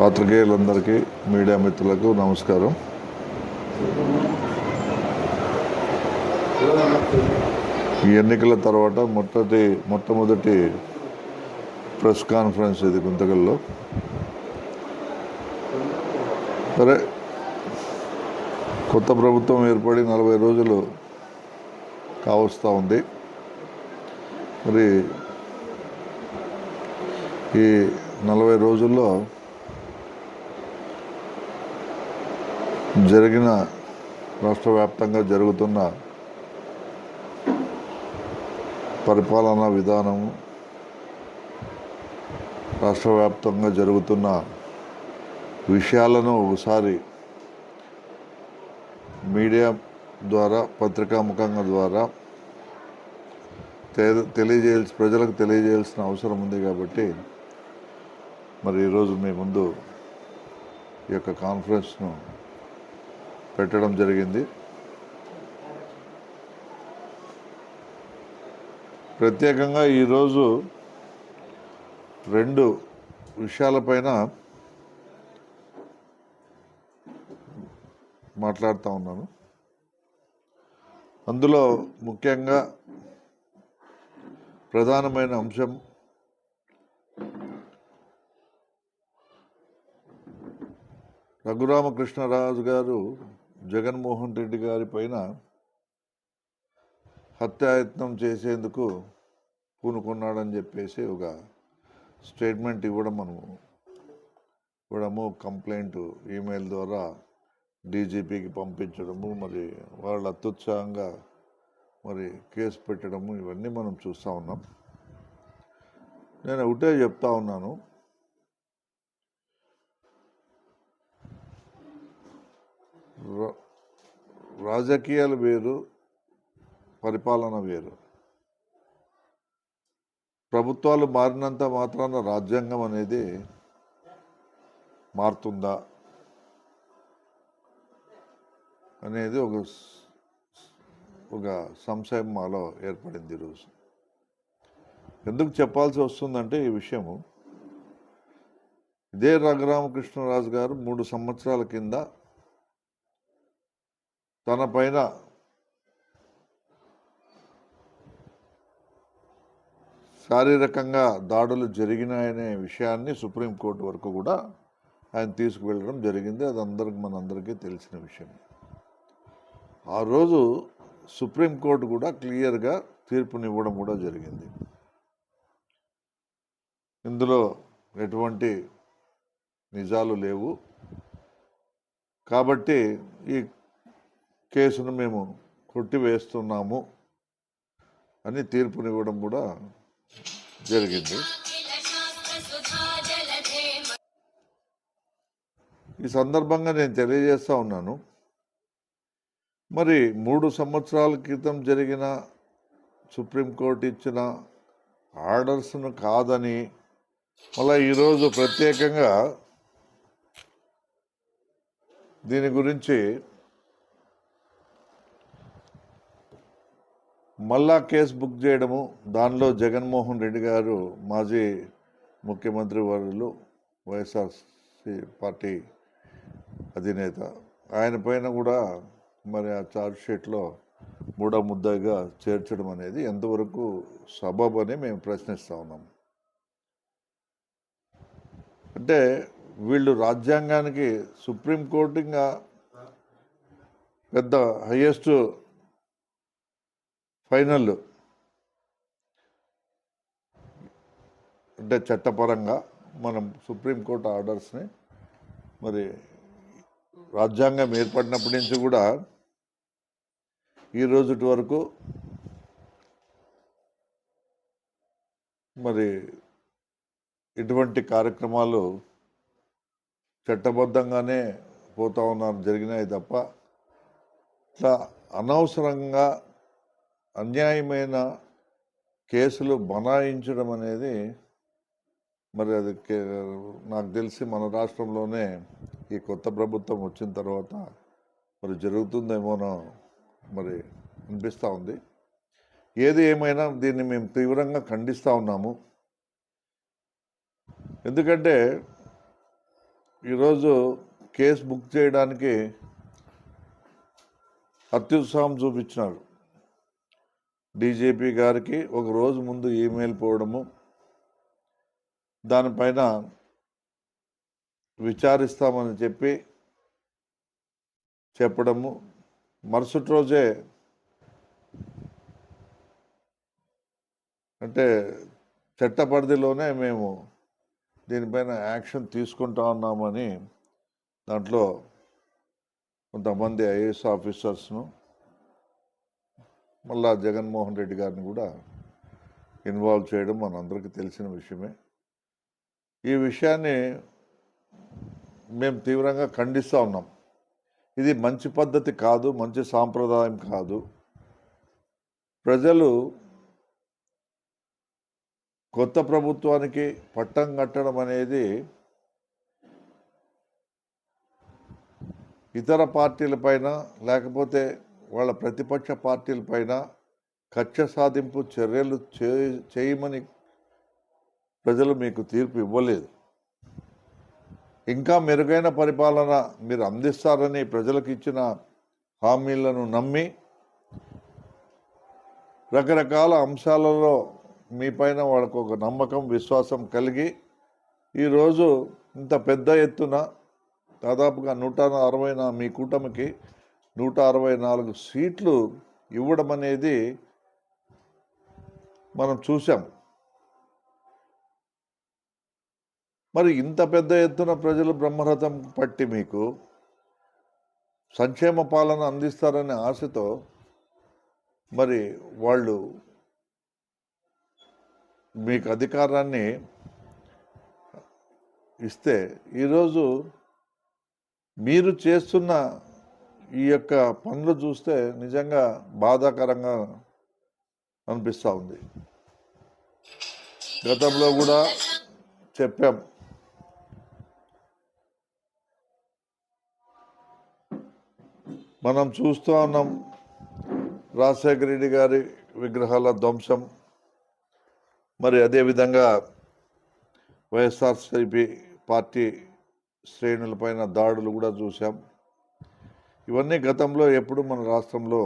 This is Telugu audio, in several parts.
పాత్రికేయులందరికీ మీడియా మిత్రులకు నమస్కారం. ఈ ఎన్నికల తర్వాత మొట్టటి మొట్టమొదటి ప్రెస్ కాన్ఫరెన్స్ ఇది గుంతకల్లో. సరే కొత్త ప్రభుత్వం ఏర్పడి నలభై రోజులు కావస్తూ ఉంది. మరి ఈ నలభై రోజుల్లో జరిగిన రాష్ట్ర వ్యాప్తంగా జరుగుతున్న పరిపాలనా విధానము రాష్ట్ర వ్యాప్తంగా జరుగుతున్న విషయాలను ఒకసారి మీడియా ద్వారా పత్రికా ముఖంగా ద్వారా తె- తెలియజేయాల్సి ప్రజలకు తెలియజేయాల్సిన అవసరం ఉంది కాబట్టి మరి ఈరోజు మీ ముందు ఈ యొక్క కాన్ఫరెన్స్ను పెట్టడం జరిగింది. ప్రత్యేకంగా ఈరోజు రెండు విషయాలపైన మాట్లాడుతూ ఉన్నాను. అందులో ముఖ్యంగా ప్రధానమైన అంశం రఘురామకృష్ణరాజు గారు జగన్మోహన్ రెడ్డి గారి పైన హత్యాయత్నం చేసేందుకు పూనుకున్నాడని చెప్పేసి ఒక స్టేట్మెంట్ ఇవ్వడం మనము ఇవ్వడము కంప్లైంట్ ఈమెయిల్ ద్వారా డీజీపీకి పంపించడము మరి వాళ్ళు అత్యుత్సాహంగా మరి కేసు పెట్టడము ఇవన్నీ మనం చూస్తూ ఉన్నాం. నేను ఒకటే చెప్తా ఉన్నాను. రాజకీయాలు వేరు పరిపాలన వేరు. ప్రభుత్వాలు మారినంత మాత్రాన రాజ్యాంగం అనేది మారుతుందా అనేది ఒక ఒక సంశయం మాలో ఏర్పడింది ఈరోజు. ఎందుకు చెప్పాల్సి వస్తుందంటే ఈ విషయము. ఇదే రఘురామకృష్ణరాజు గారు మూడు సంవత్సరాల కింద తన పైన శారీరకంగా దాడులు జరిగినాయనే విషయాన్ని సుప్రీంకోర్టు వరకు కూడా ఆయన తీసుకువెళ్ళడం జరిగింది. అది అందరికి మనందరికీ తెలిసిన విషయం ఆ రోజు సుప్రీంకోర్టు కూడా క్లియర్గా తీర్పునివ్వడం కూడా జరిగింది. ఇందులో ఎటువంటి నిజాలు లేవు. కాబట్టి ఈ కేసును మేము కొట్టివేస్తున్నాము అని తీర్పునివ్వడం కూడా జరిగింది. ఈ సందర్భంగా నేను తెలియజేస్తా ఉన్నాను. మరి మూడు సంవత్సరాల క్రితం జరిగిన సుప్రీంకోర్టు ఇచ్చిన ఆర్డర్స్ను కాదని మళ్ళీ ఈరోజు ప్రత్యేకంగా దీని గురించి మళ్ళా కేసు బుక్ చేయడము దానిలో జగన్మోహన్ రెడ్డి గారు మాజీ ముఖ్యమంత్రి వర్యులు వైఎస్ఆర్సి పార్టీ అధినేత. ఆయన పైన కూడా మరి ఆ ఛార్జ్ షీట్లో మూడో ముద్దగా చేర్చడం అనేది ఎంతవరకు సబబ్ అని మేము ప్రశ్నిస్తూ ఉన్నాం. అంటే వీళ్ళు రాజ్యాంగానికి సుప్రీంకోర్టు ఇంకా పెద్ద హయ్యెస్ట్ ఫైనల్ అంటే చట్టపరంగా మనం సుప్రీంకోర్టు ఆర్డర్స్ని మరి రాజ్యాంగం ఏర్పడినప్పటి నుంచి కూడా ఈ రోజుటి వరకు మరి ఇటువంటి కార్యక్రమాలు చట్టబద్ధంగానే పోతా ఉన్నారు జరిగినాయి తప్ప ఇట్లా అనవసరంగా అన్యాయమైన కేసులు బనాయించడం అనేది మరి అది నాకు తెలిసి మన రాష్ట్రంలోనే ఈ కొత్త ప్రభుత్వం వచ్చిన తర్వాత మరి జరుగుతుందేమోనో మరి అనిపిస్తూ ఉంది. ఏది ఏమైనా దీన్ని మేము తీవ్రంగా ఖండిస్తూ ఉన్నాము. ఎందుకంటే ఈరోజు కేసు బుక్ చేయడానికి అత్యుత్సాహం చూపించినారు. డీజీపీ గారికి ఒక రోజు ముందు ఈమెయిల్ పోవడము దానిపైన విచారిస్తామని చెప్పి చెప్పడము. మరుసటి రోజే అంటే చట్ట పరిధిలోనే మేము దీనిపైన యాక్షన్ తీసుకుంటా ఉన్నామని దాంట్లో కొంతమంది ఐఏఎస్ ఆఫీసర్స్ను మళ్ళా జగన్మోహన్ రెడ్డి గారిని కూడా ఇన్వాల్వ్ చేయడం మనందరికీ తెలిసిన విషయమే. ఈ విషయాన్ని మేము తీవ్రంగా ఖండిస్తూ ఉన్నాం. ఇది మంచి పద్ధతి కాదు మంచి సాంప్రదాయం కాదు. ప్రజలు కొత్త ప్రభుత్వానికి పట్టం కట్టడం అనేది ఇతర పార్టీలపైన లేకపోతే వాళ్ళ ప్రతిపక్ష పార్టీలపైన కక్ష సాధింపు చర్యలు చే చేయమని ప్రజలు మీకు తీర్పు ఇవ్వలేదు. ఇంకా మెరుగైన పరిపాలన మీరు అందిస్తారని ప్రజలకు ఇచ్చిన హామీలను నమ్మి రకరకాల అంశాలలో మీ పైన వాళ్ళకు ఒక నమ్మకం విశ్వాసం కలిగి ఈరోజు ఇంత పెద్ద ఎత్తున దాదాపుగా నూట అరవైన మీ కూటమికి నూట అరవై నాలుగు సీట్లు ఇవ్వడం అనేది మనం చూసాం మరి ఇంత పెద్ద ఎత్తున ప్రజలు బ్రహ్మరథం పట్టి మీకు సంక్షేమ పాలన అందిస్తారనే ఆశతో మరి వాళ్ళు మీకు అధికారాన్ని ఇస్తే ఈరోజు మీరు చేస్తున్న ఈ యొక్క పనులు చూస్తే నిజంగా బాధాకరంగా అనిపిస్తూ ఉంది. గతంలో కూడా చెప్పాం. మనం చూస్తూ ఉన్నాం రాజశేఖర రెడ్డి గారి విగ్రహాల ధ్వంసం. మరి అదేవిధంగా వైఎస్ఆర్సిపి పార్టీ శ్రేణులపైన దాడులు కూడా చూసాం ఇవన్నీ గతంలో ఎప్పుడు మన రాష్ట్రంలో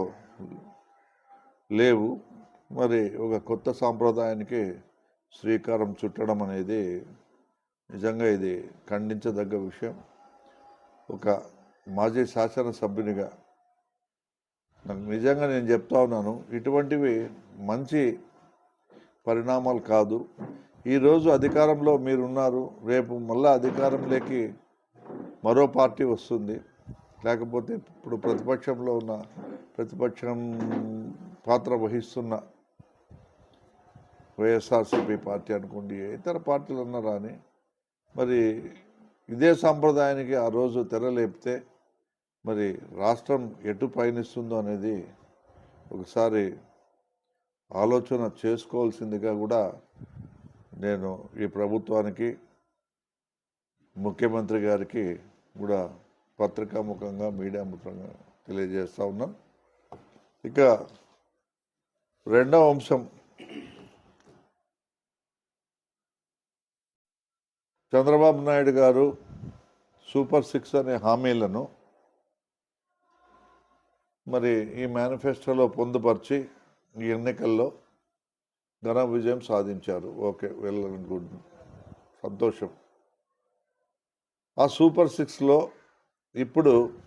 లేవు. మరి ఒక కొత్త సాంప్రదాయానికి శ్రీకారం చుట్టడం అనేది నిజంగా ఇది ఖండించదగ్గ విషయం. ఒక మాజీ శాసనసభ్యునిగా నాకు నిజంగా నేను చెప్తా ఉన్నాను ఇటువంటివి మంచి పరిణామాలు కాదు. ఈరోజు అధికారంలో మీరున్నారు రేపు మళ్ళీ అధికారంలోకి మరో పార్టీ వస్తుంది. లేకపోతే ఇప్పుడు ప్రతిపక్షంలో ఉన్న ప్రతిపక్షం పాత్ర వహిస్తున్న వైఎస్ఆర్సీపీ పార్టీ అనుకోండి ఇతర పార్టీలు ఉన్నారా అని మరి ఇదే సాంప్రదాయానికి ఆ రోజు తెరలేపితే మరి రాష్ట్రం ఎటు పయనిస్తుందో అనేది ఒకసారి ఆలోచన చేసుకోవాల్సిందిగా కూడా నేను ఈ ప్రభుత్వానికి ముఖ్యమంత్రి గారికి కూడా పత్రికాముఖంగా మీడియా ముఖంగా తెలియజేస్తా ఉన్నాను ఇక రెండవ అంశం. చంద్రబాబు నాయుడు గారు సూపర్ సిక్స్ అనే హామీలను మరి ఈ మేనిఫెస్టోలో పొందుపరిచి ఈ ఎన్నికల్లో ఘన విజయం సాధించారు. Okay well good. సంతోషం. ఆ సూపర్ సిక్స్లో ఇప్పుడు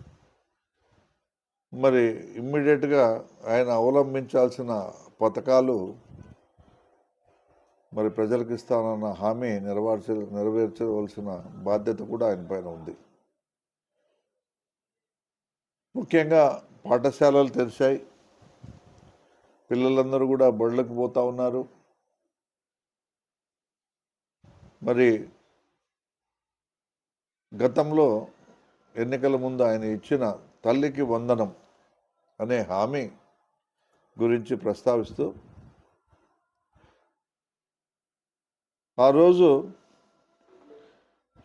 మరి ఇమ్మీడియట్గా ఆయన అవలంబించాల్సిన పథకాలు మరి ప్రజలకు ఇస్తానన్న హామీ నెరవేర్చ నెరవేర్చవలసిన బాధ్యత కూడా ఆయన పైన ఉంది. ముఖ్యంగా పాఠశాలలు తెరిచాయి. పిల్లలందరూ కూడా బడులకు పోతా ఉన్నారు. మరి గతంలో ఎన్నికల ముందు ఆయన ఇచ్చిన తల్లికి వందనం అనే హామీ గురించి ప్రస్తావిస్తూ ఆ రోజు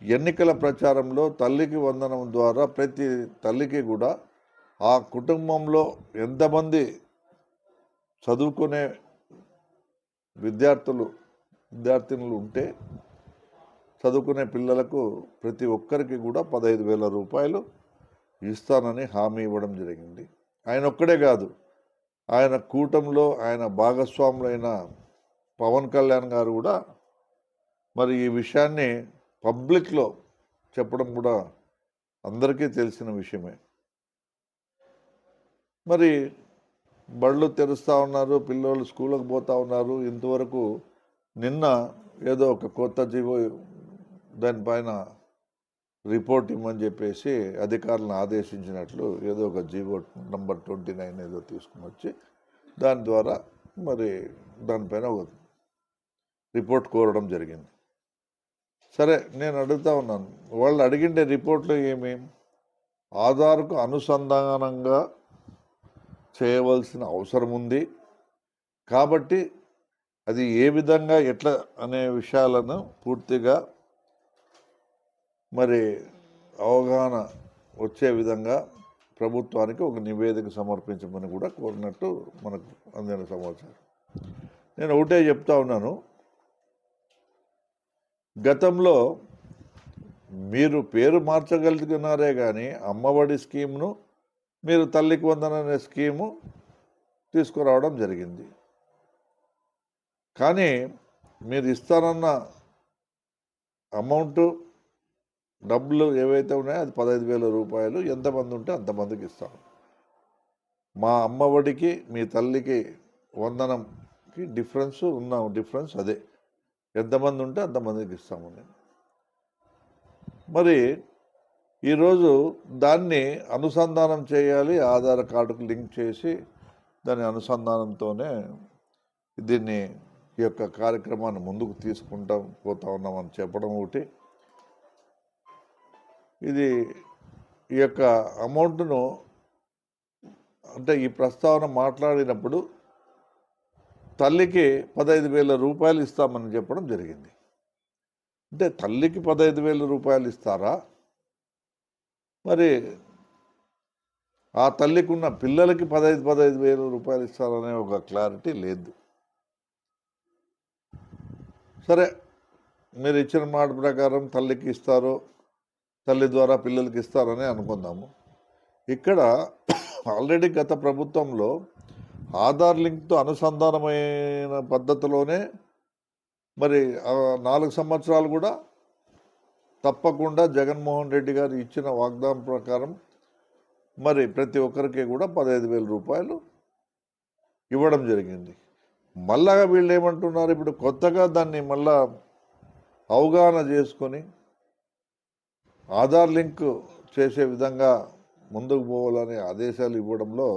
ఎన్నికల ప్రచారంలో తల్లికి వందనం ద్వారా ప్రతి తల్లికి కూడా ఆ కుటుంబంలో ఎంతమంది చదువుకునే విద్యార్థులు విద్యార్థినులు ఉంటే చదువుకునే పిల్లలకు ప్రతి ఒక్కరికి కూడా పదహైదు వేల రూపాయలు ఇస్తానని హామీ ఇవ్వడం జరిగింది. ఆయన ఒక్కడే కాదు ఆయన కూటంలో ఆయన భాగస్వాములైన పవన్ కళ్యాణ్ గారు కూడా మరి ఈ విషయాన్ని పబ్లిక్లో చెప్పడం కూడా అందరికీ తెలిసిన విషయమే. మరి బళ్ళు తెరుస్తూ ఉన్నారు పిల్లలు స్కూళ్ళకు పోతూ ఉన్నారు. ఇంతవరకు నిన్న ఏదో ఒక కొత్త జీవో దానిపైన రిపోర్ట్ ఇమ్మని చెప్పేసి అధికారులను ఆదేశించినట్లు ఏదో ఒక జీవో నంబర్ ట్వంటీ నైన్ ఏదో తీసుకుని వచ్చి దాని ద్వారా మరి దానిపైన ఒక రిపోర్ట్ కోరడం జరిగింది. సరే నేను అడుగుతా ఉన్నాను. వాళ్ళు అడిగిండే రిపోర్ట్లో ఏమి? ఆధార్కు అనుసంధానంగా చేయవలసిన అవసరం ఉంది. కాబట్టి అది ఏ విధంగా ఎట్లా అనే విషయాలను పూర్తిగా మరి అవగాహన వచ్చే విధంగా ప్రభుత్వానికి ఒక నివేదిక సమర్పించమని కూడా కోరినట్టు మనకు అందిన సమాచారం. నేను ఒకటే చెప్తా ఉన్నాను. గతంలో మీరు పేరు మార్చగలుగుతున్నారే కానీ అమ్మఒడి స్కీమ్ను మీరు తల్లికి వందన అనే స్కీము తీసుకురావడం జరిగింది. కానీ మీరు ఇస్తానన్న అమౌంట్ డబ్బులు ఏవైతే ఉన్నాయో అది పదహైదు వేల రూపాయలు ఎంతమంది ఉంటే అంతమందికి ఇస్తాం. మా అమ్మఒడికి మీ తల్లికి వందనంకి డిఫరెన్స్ ఉన్న డిఫరెన్స్ అదే. ఎంతమంది ఉంటే అంతమందికి ఇస్తాము నేను మరి ఈరోజు దాన్ని అనుసంధానం చేయాలి ఆధార్ కార్డుకు లింక్ చేసి దాని అనుసంధానంతోనే దీన్ని ఈ యొక్క కార్యక్రమాన్ని ముందుకు తీసుకుంటాం పోతా ఉన్నామని చెప్పడం ఒకటి. ఇది ఈ యొక్క అమౌంట్ను అంటే ఈ ప్రస్తావన మాట్లాడినప్పుడు తల్లికి పదహైదు వేల రూపాయలు ఇస్తామని చెప్పడం జరిగింది. అంటే తల్లికి పదహైదు వేల రూపాయలు ఇస్తారా? మరి ఆ తల్లికి ఉన్న పిల్లలకి పదహైదు పదహైదు వేల రూపాయలు ఇస్తారనే ఒక క్లారిటీ లేదు. సరే మీరు ఇచ్చిన మాట ప్రకారం తల్లికి ఇస్తారు తల్లి ద్వారా పిల్లలకి ఇస్తారని అనుకుందాము. ఇక్కడ ఆల్రెడీ గత ప్రభుత్వంలో ఆధార్ లింక్తో అనుసంధానమైన పద్ధతిలోనే మరి నాలుగు సంవత్సరాలు కూడా తప్పకుండా జగన్మోహన్ రెడ్డి గారు ఇచ్చిన వాగ్దానం ప్రకారం మరి ప్రతి ఒక్కరికి కూడా పదహైదు వేల రూపాయలు ఇవ్వడం జరిగింది. మళ్ళా వీళ్ళు ఏమంటున్నారు? ఇప్పుడు కొత్తగా దాన్ని మళ్ళా అవగాహన చేసుకొని ఆధార్ లింక్ చేసే విధంగా ముందుకు పోవాలనే ఆదేశాలు ఇవ్వడంలో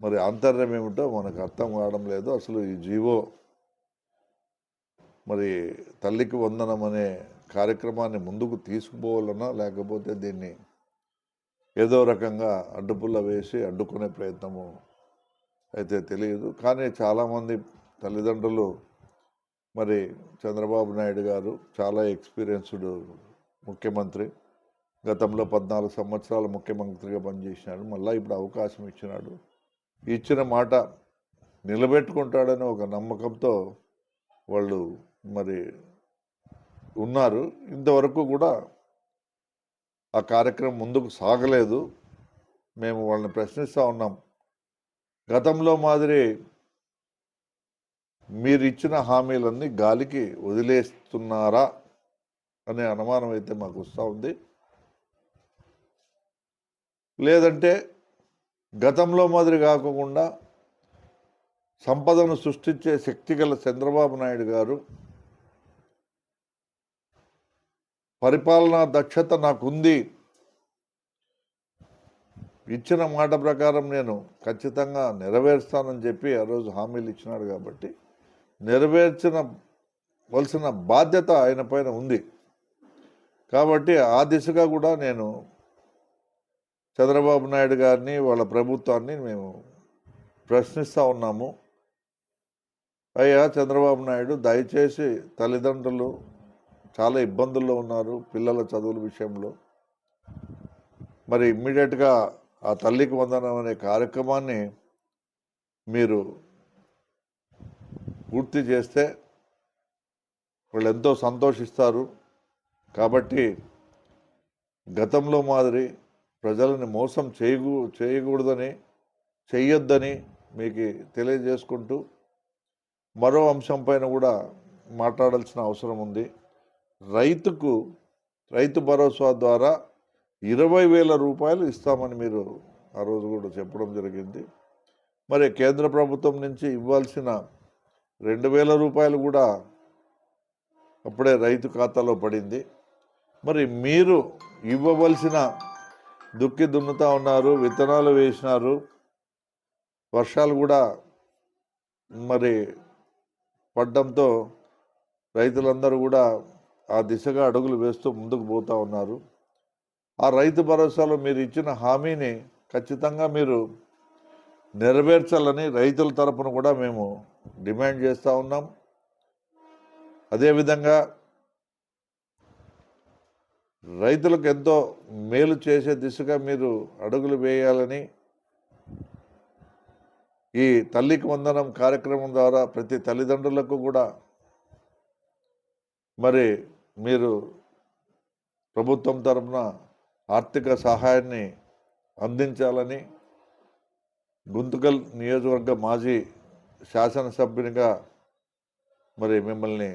మరి ఆంతర్యం ఏమిటో మనకు అర్థం కావడం లేదు. అసలు ఈ జీవో మరి తల్లికి వందనం అనే కార్యక్రమాన్ని ముందుకు తీసుకుపోవాలన్నా లేకపోతే దీన్ని ఏదో రకంగా అడ్డుపుల్ల వేసి అడ్డుకునే ప్రయత్నము అయితే తెలియదు. కానీ చాలామంది తల్లిదండ్రులు మరి చంద్రబాబు నాయుడు గారు చాలా ఎక్స్పీరియన్స్డ్ ముఖ్యమంత్రి గతంలో పద్నాలుగు సంవత్సరాలు ముఖ్యమంత్రిగా పనిచేసినాడు మళ్ళీ ఇప్పుడు అవకాశం ఇచ్చినాడు. ఇచ్చిన మాట నిలబెట్టుకుంటాడని ఒక నమ్మకంతో వాళ్ళు మరి ఉన్నారు. ఇంతవరకు కూడా ఆ కార్యక్రమం ముందుకు సాగలేదు. మేము వాళ్ళని ప్రశ్నిస్తూ ఉన్నాం. గతంలో మాదిరి మీరు ఇచ్చిన హామీలన్నీ గాలికి వదిలేస్తున్నారా? అనే అనుమానం అయితే మాకు వస్తూ ఉంది. లేదంటే గతంలో మాదిరి కాకుండా సంపదను సృష్టించే శక్తి గల చంద్రబాబు నాయుడు గారు పరిపాలనా దక్షత నాకుంది. ఇచ్చిన మాట ప్రకారం నేను ఖచ్చితంగా నెరవేరుస్తానని చెప్పి ఆ రోజు హామీలు ఇచ్చినాడు కాబట్టి నెరవేర్చిన వలసిన బాధ్యత ఆయన పైన ఉంది. కాబట్టి ఆ దిశగా కూడా నేను చంద్రబాబు నాయుడు గారిని వాళ్ళ ప్రభుత్వాన్ని మేము ప్రశ్నిస్తూ ఉన్నాము. అయ్యా చంద్రబాబు నాయుడు దయచేసి తల్లిదండ్రులు చాలా ఇబ్బందుల్లో ఉన్నారు పిల్లల చదువుల విషయంలో. మరి ఇమ్మీడియట్గా ఆ తల్లికి వందనం అనే కార్యక్రమాన్ని మీరు పూర్తి చేస్తే వాళ్ళు ఎంతో సంతోషిస్తారు. కాబట్టి గతంలో మాదిరి ప్రజలని మోసం చేయకూ చేయకూడదని చెయ్యొద్దని మీకు తెలియజేసుకుంటూ మరో అంశం పైన కూడా మాట్లాడాల్సిన అవసరం ఉంది. రైతుకు రైతు భరోసా ద్వారా ఇరవై వేల రూపాయలు ఇస్తామని మీరు ఆ రోజు కూడా చెప్పడం జరిగింది. మరి కేంద్ర ప్రభుత్వం నుంచి ఇవ్వాల్సిన రెండు వేల రూపాయలు కూడా అప్పుడే రైతు ఖాతాలో పడింది. మరి మీరు ఇవ్వవలసిన దుక్కి దున్నుతా ఉన్నారు విత్తనాలు వేసినారు వర్షాలు కూడా మరి పడ్డంతో రైతులందరూ కూడా ఆ దిశగా అడుగులు వేస్తూ ముందుకు పోతూ ఉన్నారు. ఆ రైతు భరోసాలో మీరు ఇచ్చిన హామీని ఖచ్చితంగా మీరు నెరవేర్చాలని రైతుల తరపున కూడా మేము డిమాండ్ చేస్తూ ఉన్నాం. అదేవిధంగా రైతులకు ఎంతో మేలు చేసే దిశగా మీరు అడుగులు వేయాలని ఈ తల్లికి వందనం కార్యక్రమం ద్వారా ప్రతి తల్లిదండ్రులకు కూడా మరి మీరు ప్రభుత్వం తరపున ఆర్థిక సహాయాన్ని అందించాలని గుంతకల్ నియోజకవర్గ మాజీ శాసనసభ్యునిగా మరి మిమ్మల్ని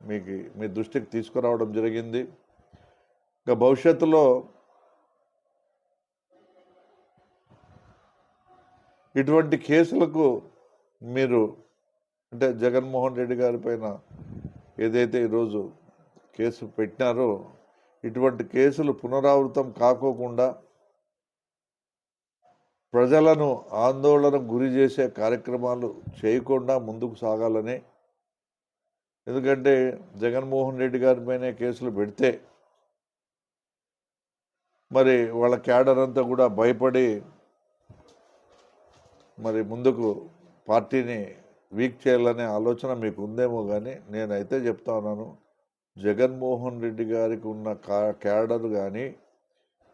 మీకు మీ దృష్టికి తీసుకురావడం జరిగింది. ఇంకా భవిష్యత్తులో ఇటువంటి కేసులకు మీరు అంటే జగన్మోహన్ రెడ్డి గారి పైన ఏదైతే ఈరోజు కేసు పెట్టినారో ఇటువంటి కేసులు పునరావృతం కాకోకుండా ప్రజలను ఆందోళన గురి చేసే కార్యక్రమాలు చేయకుండా ముందుకు సాగాలని. ఎందుకంటే జగన్మోహన్ రెడ్డి గారి పైన కేసులు పెడితే మరి వాళ్ళ క్యాడర్ అంతా కూడా భయపడి మరి ముందుకు పార్టీని వీక్ చేయాలనే ఆలోచన మీకు ఉందేమో కానీ నేనైతే చెప్తా ఉన్నాను. జగన్మోహన్ రెడ్డి గారికి ఉన్న కా క్యాడర్ కానీ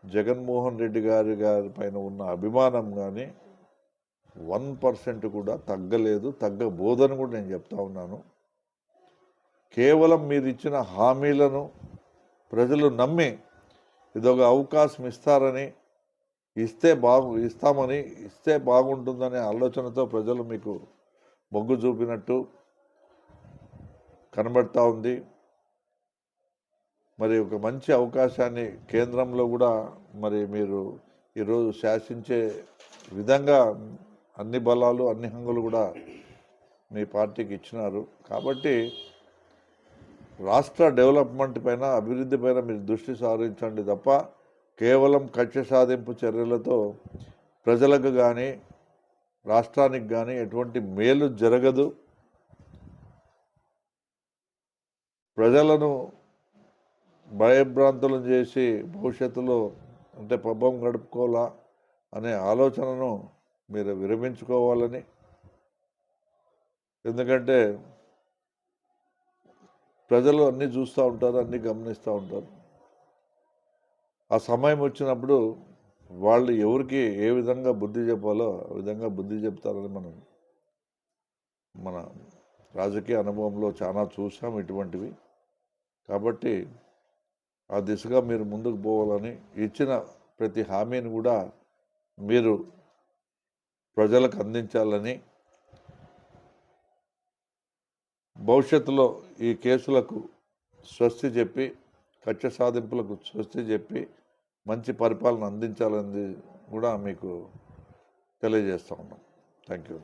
జగన్మోహన్ రెడ్డి గారి గారి పైన ఉన్న అభిమానం కానీ వన్ పర్సెంట్ కూడా తగ్గలేదు తగ్గబోదని కూడా నేను చెప్తా ఉన్నాను. కేవలం మీరు ఇచ్చిన హామీలను ప్రజలు నమ్మి ఇదొక అవకాశం ఇస్తారని ఇస్తే బాగు ఇస్తామని ఇస్తే బాగుంటుందనే ఆలోచనతో ప్రజలు మీకు మొగ్గు చూపినట్టు కనబడతా ఉంది. మరి ఒక మంచి అవకాశాన్ని కేంద్రంలో కూడా మరి మీరు ఈరోజు శాసించే విధంగా అన్ని బలాలు అన్ని హంగులు కూడా మీ పార్టీకి ఇచ్చినారు. కాబట్టి రాష్ట్ర డెవలప్మెంట్ పైన అభివృద్ధి పైన మీరు దృష్టి సారించండి తప్ప కేవలం కక్ష సాధింపు చర్యలతో ప్రజలకు కానీ రాష్ట్రానికి కానీ ఎటువంటి మేలు జరగదు. ప్రజలను భయభ్రాంతులను చేసి భవిష్యత్తులో అంటే పబ్బం గడుపుకోవాలా అనే ఆలోచనను మీరు విరమించుకోవాలని. ఎందుకంటే ప్రజలు అన్నీ చూస్తూ ఉంటారు అన్నీ గమనిస్తూ ఉంటారు. ఆ సమయం వచ్చినప్పుడు వాళ్ళు ఎవరికి ఏ విధంగా బుద్ధి చెప్పాలో ఆ విధంగా బుద్ధి చెప్తారని మనం మన రాజకీయ అనుభవంలో చాలా చూసాం ఇటువంటివి. కాబట్టి ఆ దిశగా మీరు ముందుకు పోవాలని ఇచ్చిన ప్రతి హామీని కూడా మీరు ప్రజలకు అందించాలని భవిష్యత్తులో ఈ కేసులకు స్వస్తి చెప్పి కక్ష సాధింపులకు స్వస్తి చెప్పి మంచి పరిపాలన అందించాలని కూడా మీకు తెలియజేస్తా ఉన్నాం. Thank you